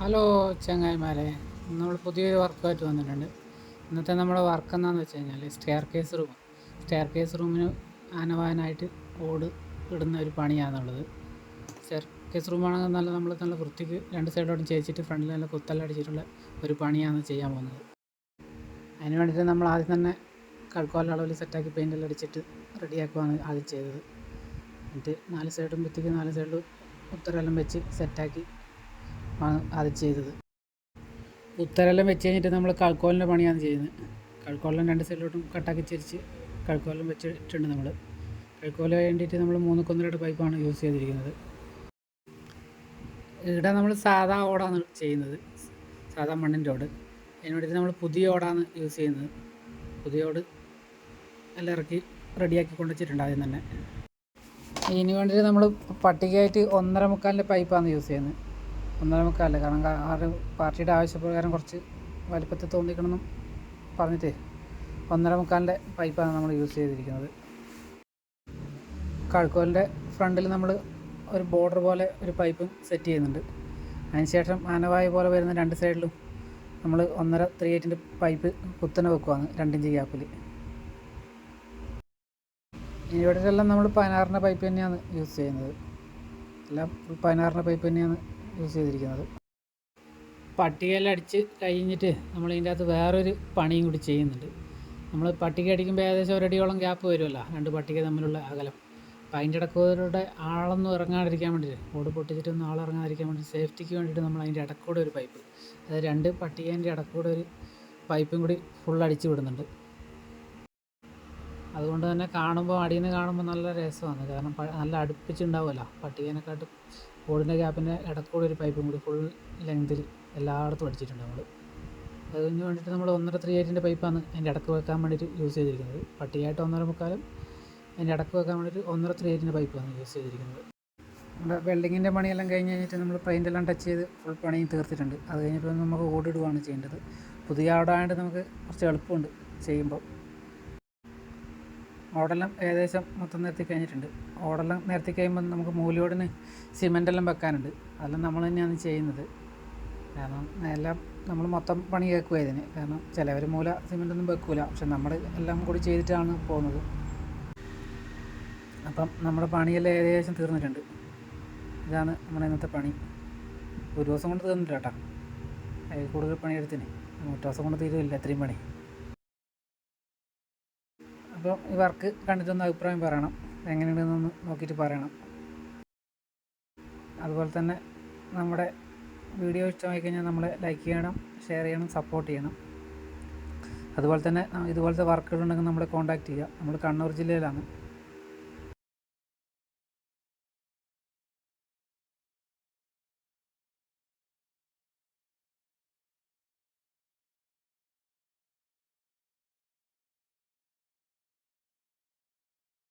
Hello ചങ്ങായിമാരെ. നമ്മൾ പുതിയൊരു വർക്കുമായിട്ട് വന്നിട്ടുണ്ട്. ഇന്നത്തെ നമ്മുടെ വർക്ക് എന്താണെന്ന് വെച്ച് കഴിഞ്ഞാൽ staircase room staircase റൂമിന് ആനവാനായിട്ട് ഓട് ഇടുന്ന ഒരു പണിയാണെന്നുള്ളത് സ്റ്റെയർ കേസ് റൂമാണെങ്കിൽ നല്ല നമ്മൾ നല്ല വൃത്തിക്ക് രണ്ട് സൈഡോടും ചേച്ചിട്ട് ഫ്രണ്ടിൽ നല്ല കുത്തല്ല അടിച്ചിട്ടുള്ള ഒരു പണിയാണ് ചെയ്യാൻ പോകുന്നത്. അതിന് വേണ്ടിയിട്ട് നമ്മൾ ആദ്യം തന്നെ കഴുക്കോല അളവിൽ സെറ്റാക്കി പെയിന്റെല്ലാം അടിച്ചിട്ട് റെഡിയാക്കുവാണ് ആദ്യം ചെയ്തത്. എന്നിട്ട് നാല് സൈഡും ഭിത്തിക്ക് നാല് സൈഡിലും ഉത്തരെല്ലാം വെച്ച് സെറ്റാക്കി ആണ് അത് ചെയ്തത്. ഉത്തരെല്ലാം വെച്ച് കഴിഞ്ഞിട്ട് നമ്മൾ കൾക്കോലിന്റെ പണിയാണ് ചെയ്യുന്നത്. കൾക്കോലിനും രണ്ട് സൈഡിലോട്ടും കട്ടാക്കി ചരിച്ച് കൾക്കോലം വെച്ചിട്ടുണ്ട് നമ്മൾ കൾക്കോല വേണ്ടിയിട്ട് നമ്മൾ മൂന്ന് കൊന്നിലോട്ട് പൈപ്പാണ് യൂസ് ചെയ്തിരിക്കുന്നത്. ഇവിടെ നമ്മൾ സാധാ ഓടാണ് ചെയ്യുന്നത്. സാധാ മണ്ണിന്റെ ഓട്. അതിന് വേണ്ടിയിട്ട് നമ്മൾ പുതിയ ഓടാണ് യൂസ് ചെയ്യുന്നത്. പുതിയ ഓട് എല്ലാം ഇറക്കി റെഡിയാക്കി കൊണ്ടുവച്ചിട്ടുണ്ട് ആദ്യം തന്നെ. ഇതിന് വേണ്ടിയിട്ട് നമ്മൾ പട്ടികയായിട്ട് ഒന്നര മുക്കാലിന്റെ പൈപ്പാണ് യൂസ് ചെയ്യുന്നത്. ഒന്നര മുക്കാലല്ല കാരണം ആറ് പാർട്ടിയുടെ ആവശ്യപ്രകാരം കുറച്ച് വലിപ്പത്തിൽ തോന്നിക്കണമെന്നും പറഞ്ഞിട്ടേ ഒന്നര മുക്കാലിന്റെ പൈപ്പാണ് നമ്മൾ യൂസ് ചെയ്തിരിക്കുന്നത്. കഴുക്കോലിന്റെ ഫ്രണ്ടിൽ നമ്മൾ ഒരു ബോർഡർ പോലെ ഒരു പൈപ്പും സെറ്റ് ചെയ്യുന്നുണ്ട്. അതിനുശേഷം ആനവായു പോലെ വരുന്ന രണ്ട് സൈഡിലും നമ്മൾ ഒന്നര ത്രീ എയ്റ്റിന്റെ പൈപ്പ് കുത്തനെ വെക്കുവാണ് രണ്ടിഞ്ച് ഗ്യാപ്പിൽ. ഇവിടെയെല്ലാം നമ്മൾ പതിനാറിന്റെ പൈപ്പ് തന്നെയാണ് യൂസ് ചെയ്യുന്നത്. എല്ലാം പതിനാറിന്റെ പൈപ്പ് തന്നെയാണ് യൂസ് ചെയ്തിരിക്കുന്നത്. പട്ടികയെല്ലാം അടിച്ച് കഴിഞ്ഞിട്ട് നമ്മൾ ഇതിന്റെ അകത്ത് വേറൊരു പണിയും കൂടി ചെയ്യുന്നുണ്ട്. നമ്മൾ പട്ടിക അടിക്കുമ്പോൾ ഏകദേശം ഒരടിയോളം ഗ്യാപ്പ് വരുമല്ലോ രണ്ട് പട്ടിക തമ്മിലുള്ള അകലം. അപ്പോൾ അതിന്റെ ഇടക്കൂടെ ആളൊന്നും ഇറങ്ങാതിരിക്കാൻ വേണ്ടിയിട്ട് ഓട് പൊട്ടിച്ചിട്ടൊന്നും ആളിറങ്ങാതിരിക്കാൻ വേണ്ടി സേഫ്റ്റിക്ക് വേണ്ടിയിട്ട് നമ്മൾ അതിന്റെ ഇടക്കൂടെ ഒരു പൈപ്പ് അതായത് രണ്ട് പട്ടികേന്റെ ഇടക്കൂടെ ഒരു പൈപ്പും കൂടി ഫുൾ അടിച്ച് വിടുന്നുണ്ട്. അതുകൊണ്ട് തന്നെ കാണുമ്പോൾ അടിയിൽ നിന്ന് കാണുമ്പോൾ നല്ല രസമാണ്. കാരണം നല്ല അടുപ്പിച്ചുണ്ടാവുമല്ലോ. പട്ടികേനെക്കാട്ടും ഓടിന്റെ ഗ്യാപ്പിന്റെ ഇടക്കൂടെ ഒരു പൈപ്പും കൂടി ഫുൾ ലെങ്തിൽ എല്ലായിടത്തും അടിച്ചിട്ടുണ്ട് നമ്മൾ അതിന് വേണ്ടിയിട്ട് നമ്മൾ ഒന്നര ത്രീ എയ്റ്റിന്റെ പൈപ്പാണ് അതിന്റെ ഇടയ്ക്ക് വെക്കാൻ വേണ്ടിയിട്ട് യൂസ് ചെയ്തിരിക്കുന്നത്. പട്ടിയായിട്ട് ഒന്നര മുക്കാലും അതിന്റെ ഇടയ്ക്ക് വെക്കാൻ വേണ്ടിയിട്ട് ഒന്നര ത്രീ എയ്റ്റിന്റെ പൈപ്പാണ് യൂസ് ചെയ്തിരിക്കുന്നത്. നമ്മുടെ വെൽഡിങ്ങിന്റെ പണിയെല്ലാം കഴിഞ്ഞ് കഴിഞ്ഞിട്ട് നമ്മൾ പെയിന്റ് എല്ലാം ടച്ച് ചെയ്ത് ഫുൾ പണിയും തീർത്തിട്ടുണ്ട്. അത് കഴിഞ്ഞിട്ട് നമുക്ക് ഓടിടുകയാണ് ചെയ്യേണ്ടത്. പുതിയ ഓടായതുകൊണ്ട് നമുക്ക് കുറച്ച് എളുപ്പമുണ്ട് ചെയ്യുമ്പോൾ ഓടെല്ലാം ഏകദേശം മൊത്തം നിരത്തി കഴിഞ്ഞിട്ടുണ്ട്. ഓടെല്ലാം നിരത്തി കഴിയുമ്പോൾ നമുക്ക് മൂലയോടിന് സിമെന്റ് എല്ലാം വെക്കാനുണ്ട്. അതെല്ലാം നമ്മൾ തന്നെയാണ് ചെയ്യുന്നത്. കാരണം എല്ലാം നമ്മൾ മൊത്തം പണി കേൾക്കുക ഇതിന്. കാരണം ചിലവർ മൂല സിമെന്റ് ഒന്നും വെക്കൂല. പക്ഷെ നമ്മൾ എല്ലാം കൂടി ചെയ്തിട്ടാണ് പോകുന്നത്. അപ്പം നമ്മുടെ പണിയെല്ലാം ഏകദേശം തീർന്നിട്ടുണ്ട്. ഇതാണ് നമ്മുടെ ഇന്നത്തെ പണി. ഒരു ദിവസം കൊണ്ട് തീർന്നില്ല കേട്ടോ. കൂടുതൽ പണിയെടുത്തിന്. ഒറ്റ ദിവസം കൊണ്ട് തീരുമില്ല ഇത്രയും പണി. അപ്പോൾ ഈ വർക്ക് കണ്ടിട്ടൊന്ന് അഭിപ്രായം പറയണം. എങ്ങനെയുണ്ടെന്നൊന്ന് നോക്കിയിട്ട് പറയണം. അതുപോലെ തന്നെ നമ്മുടെ വീഡിയോ ഇഷ്ടമായി കഴിഞ്ഞാൽ നമ്മൾ ലൈക്ക് ചെയ്യണം ഷെയർ ചെയ്യണം സപ്പോർട്ട് ചെയ്യണം. അതുപോലെ തന്നെ ഇതുപോലത്തെ വർക്കുകളുണ്ടെങ്കിൽ നമ്മളെ കോൺടാക്റ്റ് ചെയ്യുക. നമ്മൾ കണ്ണൂർ ജില്ലയിലാണ്.